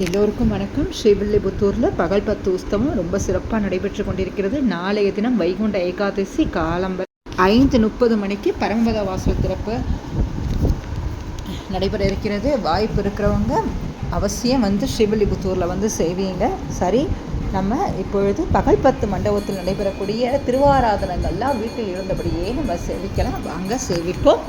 எல்லோருக்கும் வணக்கம். ஸ்ரீவில்லிபுத்தூரில் பகல் பத்து உஸ்தவம் ரொம்ப சிறப்பாக நடைபெற்று கொண்டிருக்கிறது. நாளைய தினம் வைகுண்ட ஏகாதசி காலம்பர் ஐந்து முப்பது மணிக்கு பரமபத வாசல் திறப்பு நடைபெற இருக்கிறது. வாய்ப்பு இருக்கிறவங்க அவசியம் வந்து ஸ்ரீவில்லிபுத்தூரில் வந்து செய்வீங்க. சரி நம்ம இப்பொழுது பகல் பத்து மண்டபத்தில் நடைபெறக்கூடிய திருவாராதனங்கள்லாம் வீட்டில் இருந்தபடியே நம்ம சேவிக்கலாம் வாங்க சேவிப்போம்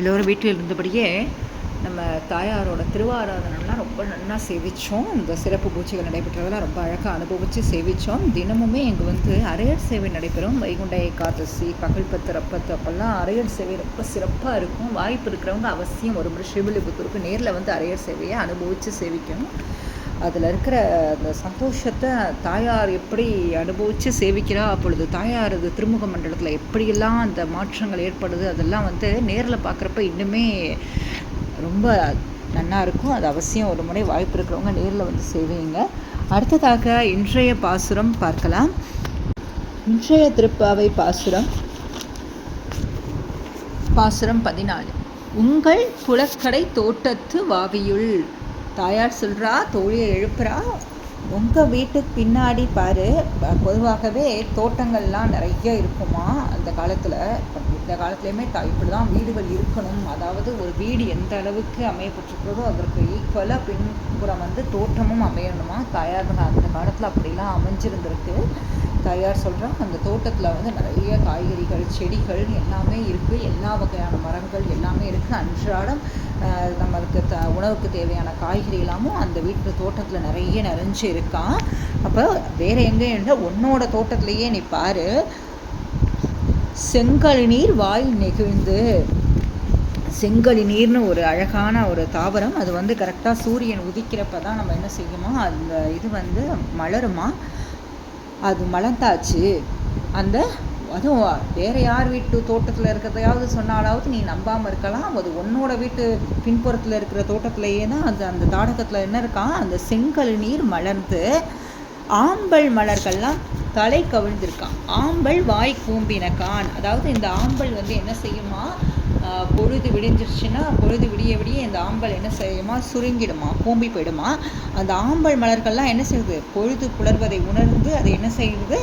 எல்லோரும் வீட்டில் இருந்தபடியே நம்ம தாயாரோட திருவாராதனம்லாம் ரொம்ப நல்லா சேவித்தோம் இந்த சிறப்பு பூஜைகள் நடைபெற்றதெல்லாம் ரொம்ப அழகாக அனுபவித்து சேவித்தோம் தினமுமே இங்கே வந்து அரையர் சேவை நடைபெறும். வைகுண்ட ஏகாதசி பகல் பத்து ரப்பத்து அப்போல்லாம் அரையர் சேவை ரொம்ப சிறப்பாக இருக்கும். வாய்ப்பு இருக்கிறவங்க அவசியம். ஒரு முறை ஸ்ரீவில்லிபுத்தூருக்கு நேரில் வந்து அரையர் சேவையை அனுபவித்து சேவிக்கணும். அதில் இருக்கிற அந்த சந்தோஷத்தை தாயார் எப்படி அனுபவித்து சேவிக்கிறா அப்பொழுது தாயார் அது திருமுக மண்டலத்தில் எப்படியெல்லாம் அந்த மாற்றங்கள் ஏற்படுது அதெல்லாம் வந்து நேரில் பார்க்குறப்ப இன்னுமே ரொம்ப நன்னா இருக்கும். அது அவசியம் ஒரு முறை வாய்ப்பு இருக்கிறவங்க நேரில் வந்து செய்வீங்க அடுத்ததாக இன்றைய பாசுரம் பார்க்கலாம். இன்றைய திருப்பாவை பாசுரம். பாசுரம் பதினாலு. உங்கள் குளக்கடை தோட்டத்து வாவியுள் தாயார் சொல்கிறா தோழியை எழுப்புறா. உங்கள் வீட்டுக்கு பின்னாடி பாரு பொதுவாகவே தோட்டங்கள்லாம் நிறைய இருக்குமா அந்த காலத்தில்? இந்த காலத்துலேயுமே த இப்படி தான் வீடுகள் இருக்கணும். அதாவது ஒரு வீடு எந்த அளவுக்கு அமையப்பட்டிருக்கிறதோ அதற்கு ஈக்குவலாக பின்புறம் வந்து தோட்டமும் அமையணுமா? தாயார் அந்த காலத்தில் அப்படிலாம் அமைஞ்சிருந்திருக்கு. தாயார் சொல்கிறாங்க அந்த தோட்டத்தில் வந்து நிறைய காய்கறிகள் செடிகள் எல்லாமே இருக்குது எல்லா வகையான மரங்கள் எல்லாமே இருக்குது அன்றாடம் நம்மளுக்கு த உணவுக்கு தேவையான காய்கறி எல்லாமும் அந்த வீட்டு தோட்டத்தில் நிறைய நிறைஞ்சு இருக்கான் அப்போ வேறு எங்கேயும் இல்லை உன்னோட தோட்டத்திலேயே நீ பாரு. செங்கல் நீர் வாய் நெகிழ்ந்து. செங்கலி நீர்னு ஒரு அழகான ஒரு தாவரம். அது வந்து கரெக்டாக சூரியன் உதிக்கிறப்ப தான் நம்ம என்ன செய்யுமா அந்த இது வந்து மலருமா? அது மலர்ந்தாச்சு. அந்த அதுவும் வேறு யார் வீட்டு தோட்டத்தில் இருக்கிறதையாவது சொன்னாலாவது நீ நம்பாமல் இருக்கலாம். அது உன்னோட வீட்டு பின்புறத்தில் இருக்கிற தோட்டத்திலேயே தான் அந்த அந்த தாடகத்தில் என்ன இருக்கான் அந்த செங்கல் நீர் மலர்ந்து ஆம்பல் மலர்கள்லாம் தலை கவிழ்ந்திருக்கான். ஆம்பல் வாய் கூம்பினக்கான். அதாவது இந்த ஆம்பல் வந்து என்ன செய்யுமா? பொழுது விடிஞ்சிருச்சுன்னா பொழுது விடிய விடிய இந்த ஆம்பல் என்ன செய்யுமா? சுருங்கிடுமா கூம்பி போயிடுமா. அந்த ஆம்பல் மலர்கள்லாம் என்ன செய்யுது? பொழுது புலர்வதை உணர்ந்து அது என்ன செய்யுது?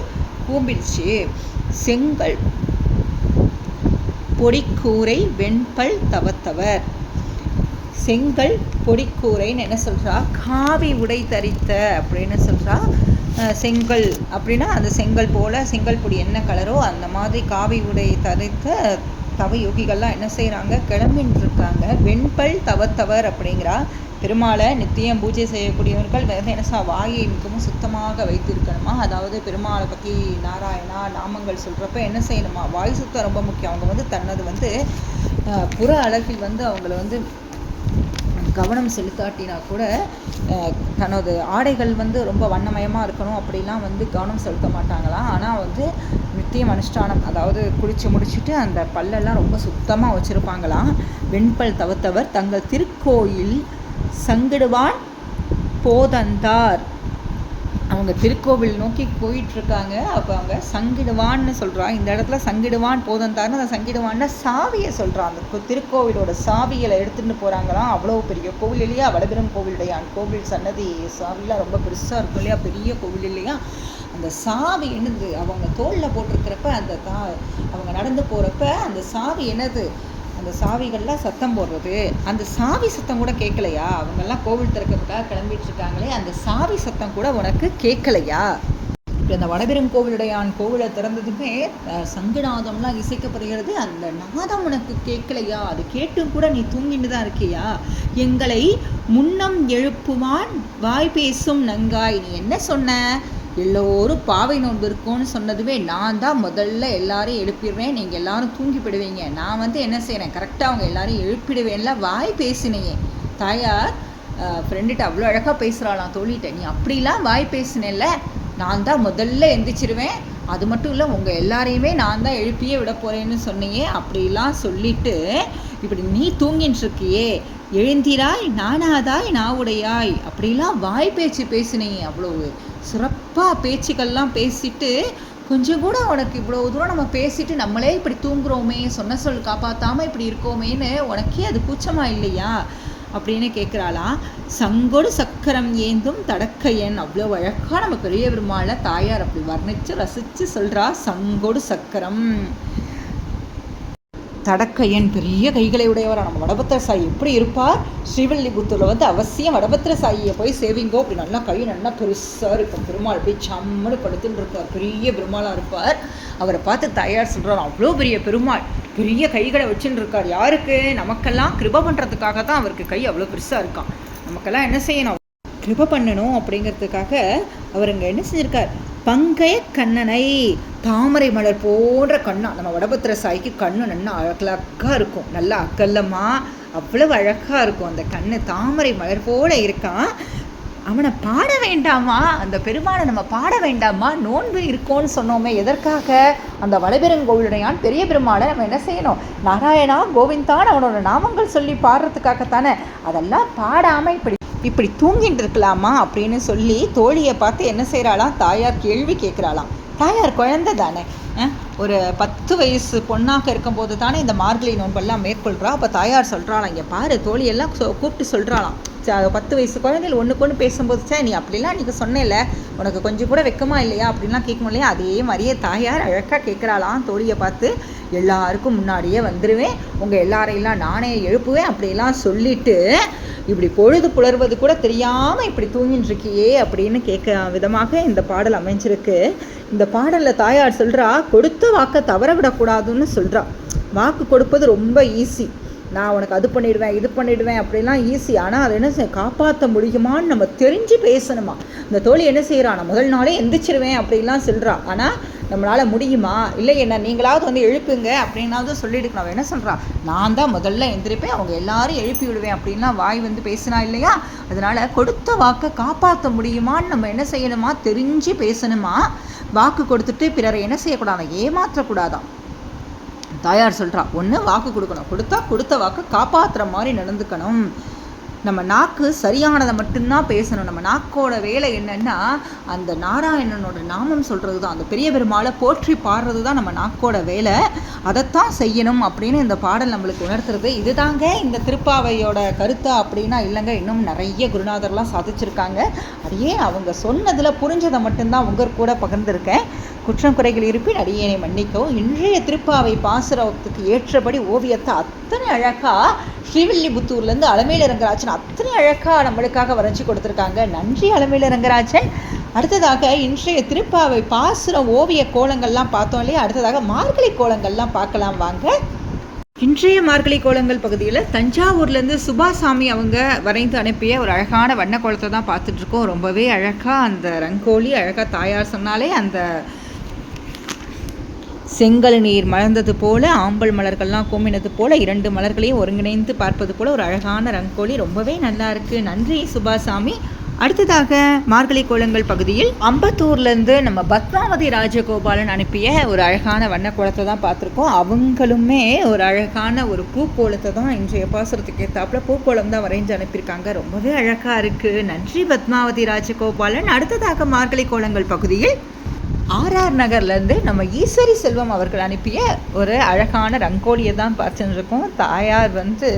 கூம்பிடுச்சு. செங்கல். பொடிக்கூரை வெண்பல் தவத்தவர். செங்கல் பொடிக்கூரைன்னு என்ன சொல்கிறா காவி உடை தரித்த அப்படின்னு சொல்கிறா செங்கல் அப்படின்னா அந்த செங்கல் போல் செங்கல் பொடி என்ன கலரோ அந்த மாதிரி காவி உடை தரித்த தவ யோகிகள்லாம் என்ன செய்கிறாங்க கிளம்பின்னு இருக்காங்க வெண்பல் தவத்தவர் அப்படிங்கிறா. பெருமாளை நித்தியம் பூஜை செய்யக்கூடியவர்கள் வந்து என்ன வாயை மிகவும் சுத்தமாக வைத்திருக்கணுமா? அதாவது பெருமாளை பற்றி நாராயணா நாமங்கள் சொல்கிறப்ப என்ன செய்யணுமா? வாய் சுத்தம் ரொம்ப முக்கியம். அவங்க வந்து தன்னது வந்து புற அழகில் வந்து அவங்கள வந்து கவனம் செலுத்தாட்டினா கூட தனது ஆடைகள் வந்து ரொம்ப வண்ணமயமாக இருக்கணும் அப்படிலாம் வந்து கவனம் செலுத்த மாட்டாங்களாம் ஆனால் வந்து நித்தியம் அனுஷ்டானம் அதாவது குளித்து முடிச்சுட்டு அந்த பல்லெல்லாம் ரொம்ப சுத்தமாக வச்சுருப்பாங்களாம் வெண்பல் தவத்தவர் தங்கள் திருக்கோயில் சங்கிடுவான் போதந்தார். அவங்க திருக்கோவில் நோக்கி போயிட்டுருக்காங்க. அப்போ அவங்க சங்கிடுவான்னு சொல்கிறான் இந்த இடத்துல சங்கிடுவான் போதந்தார்னு அந்த சங்கிடுவான்னா சாவியை சொல்கிறான் அந்த கு- திருக்கோவிலோட சாவியில் எடுத்துகிட்டு போகிறாங்களாம் அவ்வளோ பெரிய கோவில் இல்லையா? வடபெரும் கோவிலுடையான் கோவில் சன்னதி சாவிலாம் ரொம்ப பெருசாக இருக்கும் இல்லையா? பெரிய கோவில் இல்லையா? அந்த சாவி என்னது? அவங்க தோளில் போட்டிருக்கிறப்ப அந்த தா அவங்க நடந்து போகிறப்ப அந்த சாவி என்னது? அந்த சாவிகள்லாம் சத்தம் போடுறது. அந்த சாவி சத்தம் கூட கேட்கலையா அவங்கெல்லாம் கோவில் திறக்கிறதுக்காக கிளம்பிட்டு இருக்காங்களே அந்த சாவி சத்தம் கூட உனக்கு கேட்கலையா இப்போ இந்த வடபெரும் கோவிலுடையான் கோவிலை திறந்ததுமே அஹ், சங்குநாதம்லாம் இசைக்கப்படுகிறது. அந்த நாதம் உனக்கு கேட்கலையா அது கேட்டும் கூட நீ தூங்கிட்டு தான் இருக்கியா? எங்களை முன்னம் எழுப்புவான் வாய் பேசும் நங்காய். நீ என்ன சொன்ன? எல்லோரும் பாவை நோன்பு இருக்கும்னு சொன்னதுமே நான் தான் முதல்ல எல்லாரையும் எழுப்பிடுவேன் நீங்கள் எல்லாரும் தூங்கி போயிடுவீங்க நான் வந்து என்ன செய்கிறேன் கரெக்டாக அவங்க எல்லாரையும் எழுப்பிடுவேன்ல? வாய் பேசினேயே. தாயார் ஃப்ரெண்டுகிட்ட அவ்வளோ அழகாக பேசுகிறாளாம் தோழிகிட்ட. நீ அப்படிலாம் வாய் பேசினேல்ல நான் தான் முதல்ல எந்திரிச்சிருவேன். அது மட்டும் இல்லை உங்கள் எல்லாரையுமே நான் தான் எழுப்பியே விட போகிறேன்னு சொன்னியே. அப்படிலாம் சொல்லிட்டு இப்படி நீ தூங்கின்னு இருக்கியே எழுந்திராய் நானாதாய் நாவுடையாய். அப்படிலாம் வாய் பேச்சு பேசினீங்க அவ்வளோ சிறப்பாக பேச்சுக்கள்லாம் பேசிட்டு கொஞ்சம் கூட உனக்கு இவ்வளோ தூரம் நம்ம பேசிட்டு நம்மளே இப்படி தூங்குறோமே சொன்ன சொல் காப்பாற்றாமல் இப்படி இருக்கோமேன்னு உனக்கே அது கூச்சமா இல்லையா? அப்படின்னு கேட்குறாளாம் சங்கொடு சக்கரம் ஏந்தும் தடக்கையன். அவ்வளோ அழகாக நம்ம பெரிய பெருமாளை தாயார் அப்படி வர்ணித்து ரசித்து சொல்கிறா சங்கொடு சக்கரம். தடக்கையன் பெரிய கைகளை உடையவராக நம்ம வடபத்திர சாயி எப்படி இருப்பார்? ஸ்ரீவல்லிபுத்தூரில் வந்து அவசியம் வடபத்திர சாயியை போய் சேவிங்கோ. அப்படி நல்லா கை நல்லா பெருசாக இருக்கும். பெருமாள் போய் சம்மனு படுத்துன்னு இருப்பார். பெரிய பெருமாளாக இருப்பார். அவரை பார்த்து தயார் சொல்கிறார் அவ்வளோ பெரிய பெருமாள். பெரிய கைகளை வச்சுன்னு இருக்கார். யாருக்கு? நமக்கெல்லாம் கிருப பண்ணுறதுக்காக தான் அவருக்கு கை அவ்வளோ பெருசாக இருக்கான் நமக்கெல்லாம் என்ன செய்யணும்? கிருப பண்ணணும் அப்படிங்கிறதுக்காக அவர் இங்கே என்ன செஞ்சிருக்கார்? பங்கைய கண்ணனை தாமரை மலர் போன்ற கண்ணா நம்ம வடபத்திர சாய்க்கு கண்ணு நல்லா அழகழகாக இருக்கும். நல்லா அக்கல்லமாக அவ்வளவு அழகாக இருக்கும். அந்த கண்ணு தாமரை மலர் போல இருக்கான். அவனை பாட வேண்டாமா? அந்த பெருமானை நம்ம பாட வேண்டாமா? நோன்பு இருக்கோன்னு சொன்னோமே எதற்காக? அந்த வளபெருங்கோவிலுடையான் பெரிய பெருமாளை நம்ம என்ன செய்யணும்? நாராயணா கோவிந்தான் அவனோட நாமங்கள் சொல்லி பாடுறதுக்காகத்தானே. அதெல்லாம் பாடாமல் இப்படி இப்படி தூங்கிட்டு இருக்கலாமா அப்படின்னு சொல்லி தோழியை பார்த்து என்ன செய்கிறாளாம் தாயார் கேள்வி கேட்குறாளாம். தாயார் குழந்தை தானே. ஒரு பத்து வயசு பொண்ணாக இருக்கும்போது தானே இந்த மார்கழி நோன்பெல்லாம் மேற்கொள்கிறா அப்போ தாயார் சொல்கிறாளாம் இங்கே பாரு தோழியெல்லாம் கூப்பிட்டு சொல்கிறாளாம் பத்து வயசு குழந்தைகள் ஒன்றுக்கு ஒன்று பேசும்போது சே நீ அப்படிலாம் நீங்கள் சொன்னேல. உனக்கு கொஞ்சம் கூட வெக்கமா இல்லையா? அப்படின்லாம் கேட்கணும் இல்லையா அதே மாதிரியே தாயார் அழகாக கேட்குறாளாம். தோழியை பார்த்து எல்லாருக்கும் முன்னாடியே வந்துடுவேன் உங்கள் எல்லாரையெல்லாம் நானே எழுப்புவேன். அப்படிலாம் சொல்லிட்டு இப்படி பொழுது புலர்வது கூட தெரியாமல் இப்படி தூங்கின்னு இருக்கியே அப்படின்னு கேட்க விதமாக இந்த பாடல் அமைஞ்சிருக்கு. இந்த பாடலில் தாயார் சொல்கிறா கொடுத்த வாக்கை தவற விடக்கூடாதுன்னு சொல்கிறா வாக்கு கொடுப்பது ரொம்ப ஈஸி நான் உனக்கு அது பண்ணிடுவேன் இது பண்ணிடுவேன் அப்படிலாம் ஈஸி ஆனால் அதை என்ன செய்ய காப்பாற்ற முடியுமான்னு நம்ம தெரிஞ்சு பேசணுமா? இந்த தோழி என்ன செய்கிறா நான் முதல் நாளே எந்திரிச்சிருவேன் அப்படிலாம் சொல்கிறா ஆனால் நம்மளால் முடியுமா? இல்லை என்ன நீங்களாவது வந்து எழுப்புங்க அப்படின்னாவது சொல்லிடுக்கணும் அவன் என்ன சொல்கிறா நான் தான் முதல்ல எந்திரிப்பேன் அவங்க எல்லாரும் எழுப்பி விடுவேன் அப்படின்லாம் வாய் வந்து பேசினா இல்லையா? அதனால கொடுத்த வாக்கை காப்பாற்ற முடியுமான்னு நம்ம என்ன செய்யணுமா? தெரிஞ்சு பேசணுமா? வாக்கு கொடுத்துட்டு பிறரை என்ன செய்யக்கூடாது? ஏமாற்றக்கூடாதான். தாயார் சொல்கிறா ஒன்று வாக்கு கொடுக்கணும். கொடுத்தா கொடுத்த வாக்கு காப்பாற்றுற மாதிரி நடந்துக்கணும். நம்ம நாக்கு சரியானதை மட்டும்தான் பேசணும். நம்ம நாக்கோட வேலை என்னன்னா அந்த நாராயணனோட நாமம் சொல்றது தான் அந்த பெரிய பெருமாளை போற்றி பாடுறது தான் நம்ம நாக்கோட வேலை. அதைத்தான் செய்யணும் அப்படின்னு இந்த பாடல் நம்மளுக்கு உணர்த்துறது. இதுதாங்க இந்த திருப்பாவையோட கருத்து அப்படின்னா இல்லைங்க இன்னும் நிறைய குருநாதர்லாம் சாதிச்சிருக்காங்க. அதையே அவங்க சொன்னதில் புரிஞ்சதை மட்டும்தான் உங்கள் கூட பகிர்ந்திருக்கேன். குற்றம் குறைகள் இருப்பின் அடியேனை மன்னிக்கவும் இன்றைய திருப்பாவை பாசுரத்துக்கு ஏற்றபடி ஓவியத்தை அத்தனை அழகாக ஸ்ரீவில்லிபுத்தூர்லேருந்து இறங்குறாச்சு அத்தனை அழகாக நம்மளுக்காக வரைஞ்சி கொடுத்துருக்காங்க. நன்றி அலமேல ரங்கராஜன். அடுத்ததாக இன்றைய திருப்பாவை பாசுரம் ஓவிய கோலங்கள்லாம் பார்த்தோம் இல்லையா? அடுத்ததாக மார்கழி கோலங்கள்லாம் பார்க்கலாம் வாங்க. இன்றைய மார்கழி கோலங்கள் பகுதியில் தஞ்சாவூர்லேருந்து சுபாசாமி அவங்க வரைந்து அனுப்பிய ஒரு அழகான வண்ண கோலத்தை தான் பார்த்துட்ருக்கோம் ரொம்பவே அழகாக அந்த ரங்கோலி அழகாக தாயார் சொன்னாலே அந்த செங்கல் நீர் மலர்ந்தது போல ஆம்பல் மலர்கள்லாம் குமினது போல இரண்டு மலர்களையும் ஒருங்கிணைந்து பார்ப்பது போல ஒரு அழகான ரங்கோலி. ரொம்பவே நல்லா இருக்கு. நன்றி சுபாசாமி. அடுத்ததாக மார்கழி கோலங்கள் பகுதியில் அம்பத்தூர்லேருந்து நம்ம பத்மாவதி ராஜகோபாலன் அனுப்பிய ஒரு அழகான வண்ணக்கோலத்தை தான் பார்த்துருக்கோம். அவங்களுமே ஒரு அழகான ஒரு பூக்கோலத்தை தான் இன்றைய பாசுரத்துக்கு ஏற்றாப்புல பூக்கோலம் தான் வரைஞ்சு அனுப்பியிருக்காங்க. ரொம்பவே அழகாக இருக்குது நன்றி பத்மாவதி ராஜகோபாலன். அடுத்ததாக மார்கழி கோலங்கள் பகுதியில் ஆர்ஆர் நகர்லேருந்து நம்ம ஈஸ்வரி செல்வம் அவர்கள் அனுப்பிய ஒரு அழகான ரங்கோலியை தான் பார்த்துன்னு இருக்கோம் தாயார் வந்து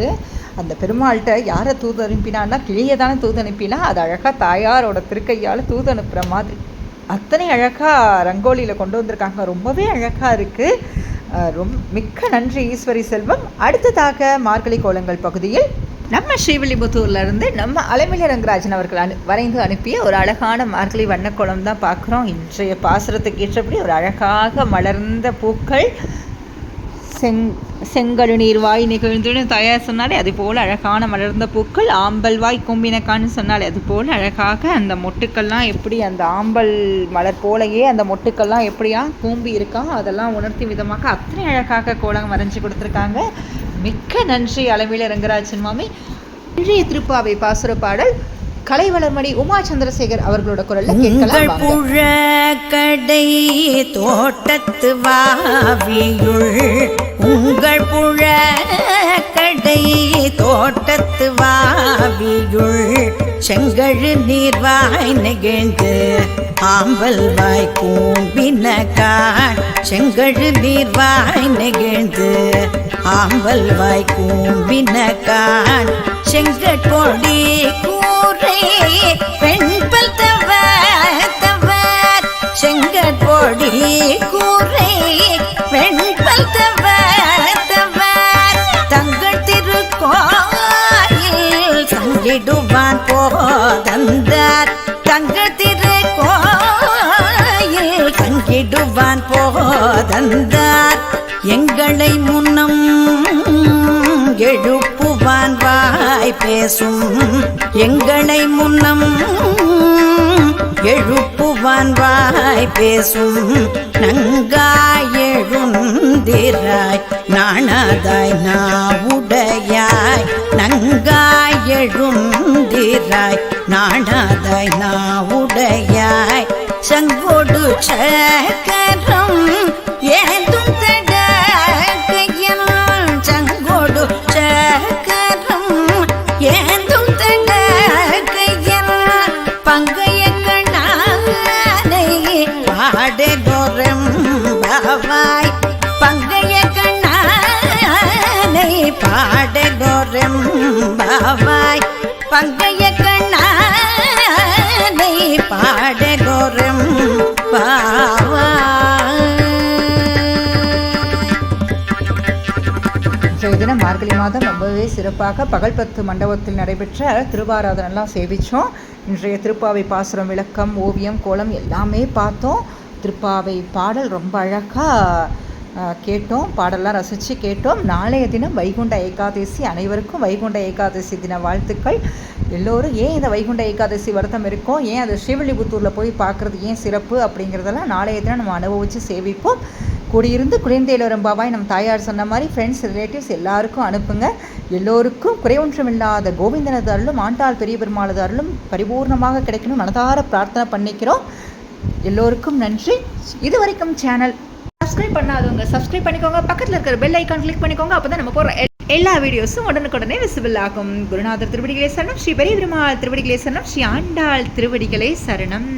அந்த பெருமாள்கிட்ட யாரை தூது அனுப்பினான்னா கிளியை தானே தூது அனுப்பினா அது அழகாக தாயாரோட திருக்கையால் தூது அனுப்புகிற மாதிரி. அத்தனை அழகாக ரங்கோலியில் கொண்டு வந்திருக்காங்க. ரொம்பவே அழகாக இருக்குது ரொம் மிக்க நன்றி ஈஸ்வரி செல்வம். அடுத்ததாக மார்கழி கோலங்கள் பகுதியில் நம்ம ஸ்ரீவில்லிபுத்தூர்லேருந்து நம்ம அலைமில ரங்கராஜன் அவர்கள் அனு வரைந்து அனுப்பிய ஒரு அழகான மார்கழி வண்ணக்கோலம் தான் பார்க்குறோம். இன்றைய பாசுரத்துக்கு ஏற்றபடி ஒரு அழகாக மலர்ந்த பூக்கள். செங் செங்கழு நீர்வாய் நிகழ்ந்துன்னு தயார் சொன்னாலே அது போல் அழகான மலர்ந்த பூக்கள். ஆம்பல் வாய் கும்பினக்கான்னு சொன்னாலே அது போல் அழகாக அந்த மொட்டுக்கள்லாம் எப்படி அந்த ஆம்பல் மலர் போலயே அந்த மொட்டுக்கள்லாம் எப்படியா கூம்பி இருக்கா அதெல்லாம் உணர்த்தி விதமாக அத்தனை அழகாக கோலம் வரைஞ்சி கொடுத்துருக்காங்க. மிக்க நன்றி அளவில ரங்கராஜன் மாமி இன்றைய திருப்பாவை பாசுர பாடல் கலை வளர்மணி உமா சந்திரசேகர் அவர்களோட குரல்ல கேட்கலாம் வாங்க. புழக்கடை தோட்டத்து வாவியுள் உங்கள் புழக்கடை தோட்டத்து வாவியுள் செங்கழு நீர்வாய் நெகிழ்ந்து ஆம்பல் வாய் கூம்பினக்கான் செங்கழு நீர்வாய் நெகிழ்ந்து ஆம்பல் வாய் கூம்பினக்கான் செங்கட்கொடி கூரை பெண்பல் தவ தவ செங்கட்கொடி கூரை பெண் வந்தார். எங்களை முன்னம் எழுப்புவான் வாய் பேசும். எங்களை முன்னம் எழுப்புவான் வாய் பேசும். நங்காய் எழுந்திராய் நாணாதாய் நாவுடையாய். நங்காய் எழுந்திராய் நாணாதாய் நாவுடையாய். சங்கோடு சக்கரம் படைதோறும் பகவாய் பங்கைய கண்ணானை பாடைதோறும் பகவாய் பங்கைய கண்ணானை பாடைதோறும் தினம் மார்கழி மாதம் ரொம்பவே சிறப்பாக பகல் பத்து மண்டபத்தில் நடைபெற்ற திருவாராதனெல்லாம் சேவித்தோம் இன்றைய திருப்பாவை பாசுரம் விளக்கம் ஓவியம் கோலம் எல்லாமே பார்த்தோம். திருப்பாவை பாடல் ரொம்ப அழகாக கேட்டோம். பாடலாம் ரசித்து கேட்டோம். நாளைய தினம் வைகுண்ட ஏகாதசி அனைவருக்கும் வைகுண்ட ஏகாதசி தின வாழ்த்துக்கள். எல்லோரும் ஏன் இந்த வைகுண்ட ஏகாதசி வருத்தம் இருக்கும்? ஏன் அது ஸ்ரீவில்லிபுத்தூரில் போய் பார்க்குறது ஏன் சிறப்பு அப்படிங்கிறதெல்லாம் நாளைய தினம் நம்ம அனுபவித்து சேவிப்போம் கூடியிருந்து குளிர்ந்தேலோரம் பாபாய் நம் தாயார் சொன்ன மாதிரி ஃப்ரெண்ட்ஸ் ரிலேட்டிவ்ஸ் எல்லாருக்கும் அனுப்புங்க. எல்லோருக்கும் குறைவொன்றுமில்லாத கோவிந்தனது அருளும் ஆண்டாள் பெரிய பெருமாளது அருளும் பரிபூர்ணமாக கிடைக்கணும். மனதார பிரார்த்தனை பண்ணிக்கிறோம். எல்லோருக்கும் நன்றி. இது வரைக்கும் சேனல் சப்ஸ்கிரைப் பண்ணாதவங்க சப்ஸ்கிரைப் பண்ணிக்கோங்க. பக்கத்தில் இருக்கிற பெல் ஐக்கான் கிளிக் பண்ணிக்கோங்க. அப்போ தான் நம்ம போகிற எல்லா வீடியோஸும் உடனுக்குடனே விசிபிள் ஆகும். குருநாதர் திருவடிகளே சரணம். ஸ்ரீ பெரிய பெருமாள் திருவடிகளே சரணம். ஸ்ரீ ஆண்டாள் திருவடிகளே சரணம்.